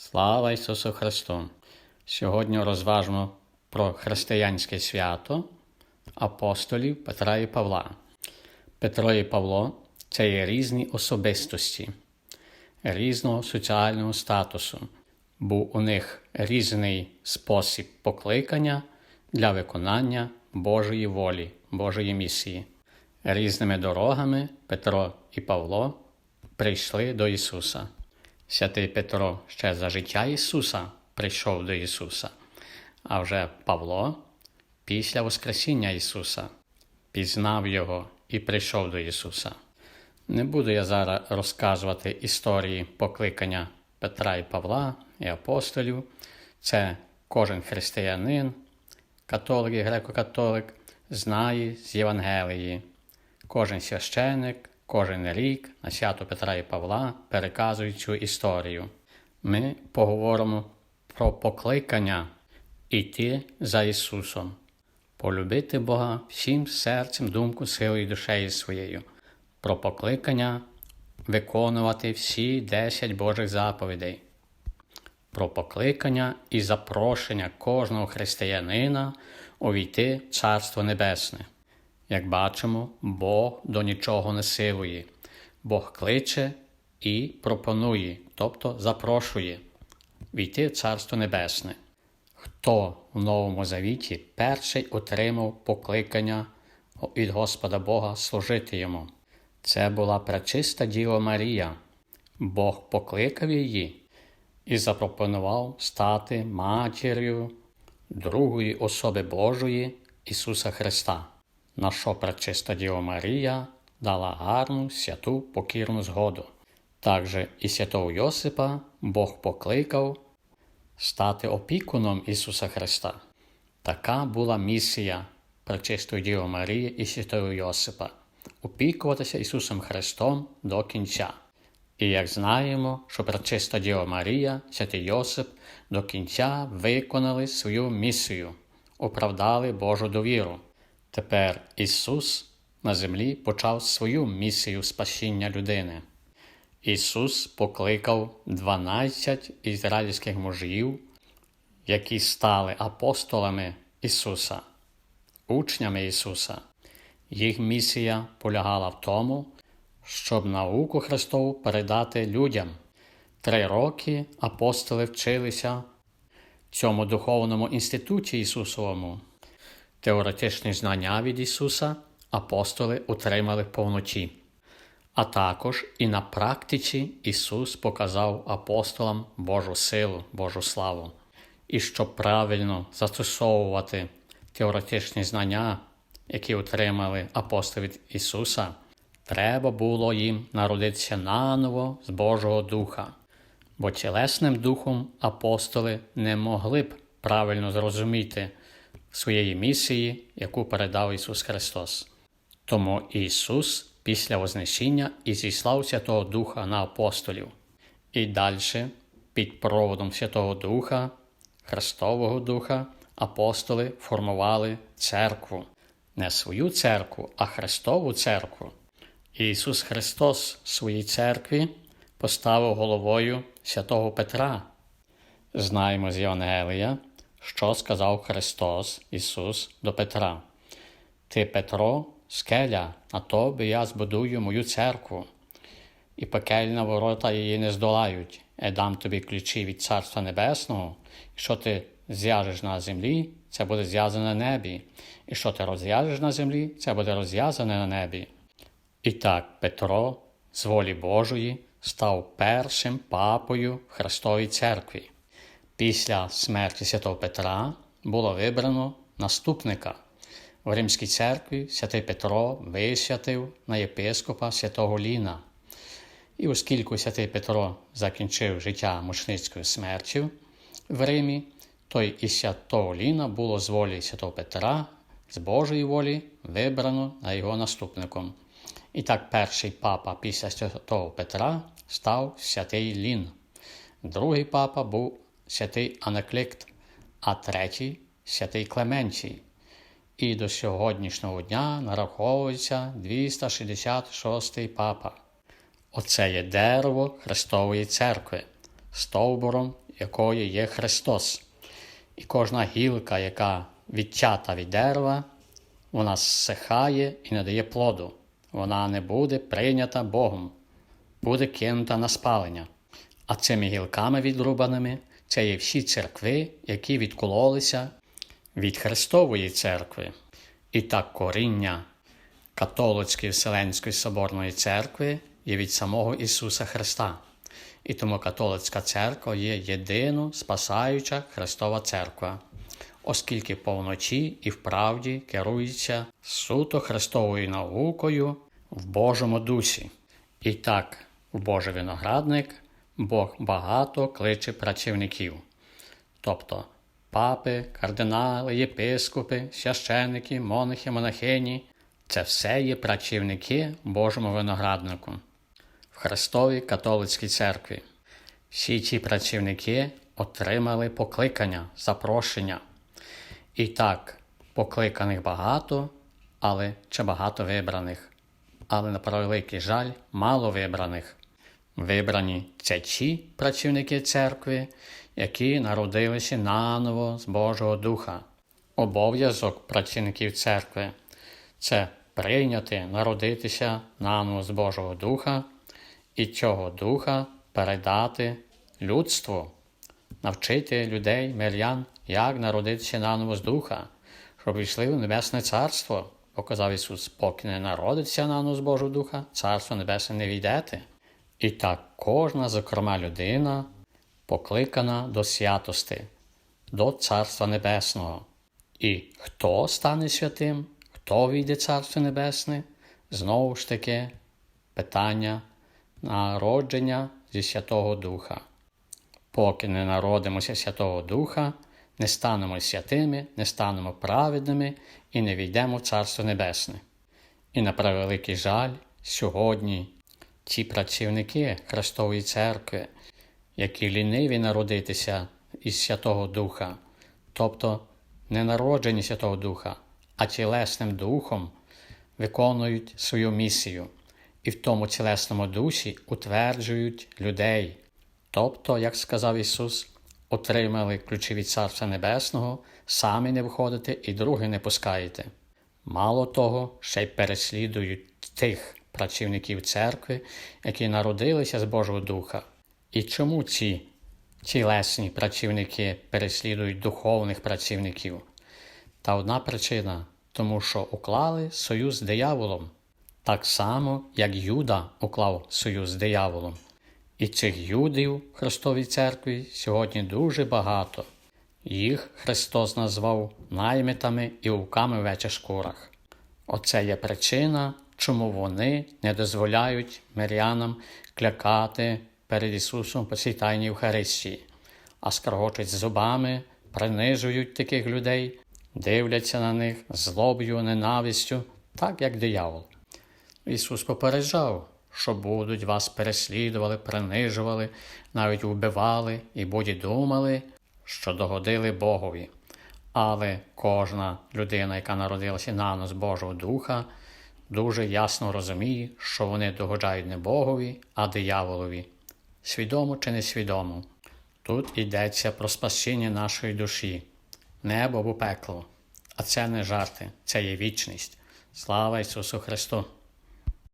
Слава Ісусу Христу! Сьогодні розважимо про християнське свято апостолів Петра і Павла. Петро і Павло це є різні особистості різного соціального статусу. Був у них різний спосіб покликання для виконання Божої волі, Божої місії. Різними дорогами Петро і Павло прийшли до Ісуса. Святий Петро ще за життя Ісуса прийшов до Ісуса, а вже Павло після Воскресіння Ісуса пізнав Його і прийшов до Ісуса. Не буду я зараз розказувати історії покликання Петра і Павла і апостолів. Це кожен християнин, католик і греко-католик, знає з Євангелії. Кожен священик, кожен рік на свято Петра і Павла переказують цю історію. Ми поговоримо про покликання іти за Ісусом, полюбити Бога всім серцем, думку, силою і душею своєю, про покликання виконувати всі десять Божих заповідей, про покликання і запрошення кожного християнина увійти в Царство Небесне. Як бачимо, Бог до нічого не силує, Бог кличе і пропонує, тобто запрошує війти в Царство Небесне. Хто в Новому Завіті перший отримав покликання від Господа Бога служити йому? Це була пречиста Діва Марія. Бог покликав її і запропонував стати матір'ю другої особи Божої Ісуса Христа на що пречиста Діва Марія дала гарну святу покірну згоду. Також і святого Йосипа Бог покликав стати опікуном Ісуса Христа. Така була місія пречистої Діви Марії і святого Йосипа опікуватися Ісусом Христом до кінця. І як знаємо, що пречиста Діва Марія, святий Йосип до кінця виконали свою місію, оправдали Божу довіру. Тепер Ісус на землі почав свою місію спасіння людини. Ісус покликав 12 ізраїльських мужів, які стали апостолами Ісуса, учнями Ісуса. Їх місія полягала в тому, щоб науку Христову передати людям. Три роки апостоли вчилися в цьому духовному інституті Ісусовому. Теоретичні знання від Ісуса апостоли отримали в повноті. А також і на практиці Ісус показав апостолам Божу силу, Божу славу. І щоб правильно застосовувати теоретичні знання, які отримали апостоли від Ісуса, треба було їм народитися наново з Божого Духа, бо тілесним духом апостоли не могли б правильно зрозуміти своєї місії, яку передав Ісус Христос. Тому Ісус після Вознесіння і зіслав Святого Духа на апостолів. І далі, під проводом Святого Духа, Христового Духа, апостоли формували церкву, не свою церкву, а Христову церкву. Ісус Христос своїй церкві поставив головою святого Петра. Знаємо з Євангелія, що сказав Христос Ісус до Петра. Ти, Петро, скеля, на тобі я збудую мою церкву, і пекельна ворота її не здолають, я дам тобі ключі від Царства Небесного, і що ти зв'яжеш на землі, це буде зв'язане на небі, і що ти розв'яжеш на землі, це буде розв'язане на небі. І так Петро, з волі Божої, став першим папою Христовій церкві. Після смерті святого Петра було вибрано наступника. В Римській церкві святий Петро висвятив на єпископа святого Ліна. І оскільки святий Петро закінчив життя мучницькою смертю в Римі, то і святого Ліна було з волі святого Петра, з Божої волі вибрано на його наступником. І так перший папа після святого Петра став святий Лін. Другий папа був святий Анакликт, а третій святий Клементій. І до сьогоднішнього дня нараховується 266 папа. Оце є дерево Христової церкви, стовбуром якої є Христос. І кожна гілка, яка відчата від дерева, вона зсихає і не дає плоду. Вона не буде прийнята Богом, буде кинута на спалення. А цими гілками відрубаними це є всі церкви, які відкололися від Христової церкви. І так коріння католицької Вселенської Соборної церкви є від самого Ісуса Христа. І тому католицька церква є єдино спасаюча Христова церква, оскільки повночі і вправді керується суто Христовою наукою в Божому дусі. І так, в Божий виноградник Бог багато кличе працівників, тобто папи, кардинали, єпископи, священники, монахи, монахині це все є працівники Божому винограднику в Христовій католицькій церкві. Всі ці працівники отримали покликання, запрошення. І так, покликаних багато, але чи багато вибраних. Але на превеликий жаль, мало вибраних. Вибрані це ті працівники церкви, які народилися наново з Божого Духа. Обов'язок працівників церкви це прийняти, народитися наново з Божого Духа і цього духа передати людству, навчити людей, мирян, як народитися наново з духа, щоб йшли в Небесне Царство. Показав Ісус, поки не народиться наново з Божого Духа, Царство Небесне не війдете. І так кожна, зокрема, людина покликана до святости, до Царства Небесного. І хто стане святим, хто війде Царство Небесне, знову ж таки питання народження зі Святого Духа. Поки не народимося Святого Духа, не станемо святими, не станемо праведними і не війдемо в Царство Небесне. І на превеликий жаль, сьогодні ці працівники Христової Церкви, які ліниві народитися із Святого Духа, тобто не народжені Святого Духа, а тілесним Духом, виконують свою місію і в тому тілесному дусі утверджують людей. Тобто, як сказав Ісус, отримали ключі від Царства Небесного, самі не виходите і другі не пускаєте. Мало того, ще й переслідують тих працівників церкви, які народилися з Божого Духа. І чому ці тілесні працівники переслідують духовних працівників? Та одна причина тому що уклали союз з дияволом так само, як Юда уклав союз з дияволом. І цих юдів в Христовій церкві сьогодні дуже багато. Їх Христос назвав наймитами і вовками в вече шкурах. Оце є причина, чому вони не дозволяють мирянам клякати перед Ісусом по цій тайній Євхаристії, а скаргочуть зубами, принижують таких людей, дивляться на них злобою, ненавистю, так як диявол. Ісус попереджав, що будуть вас переслідували, принижували, навіть вбивали і будь думали, що догодили Богові. Але кожна людина, яка народилася на нас Божого Духа, дуже ясно розуміє, що вони догоджають не Богові, а дияволові. Свідомо чи несвідомо. Тут йдеться про спасіння нашої душі, небо або пекло. А це не жарти, це є вічність. Слава Ісусу Христу!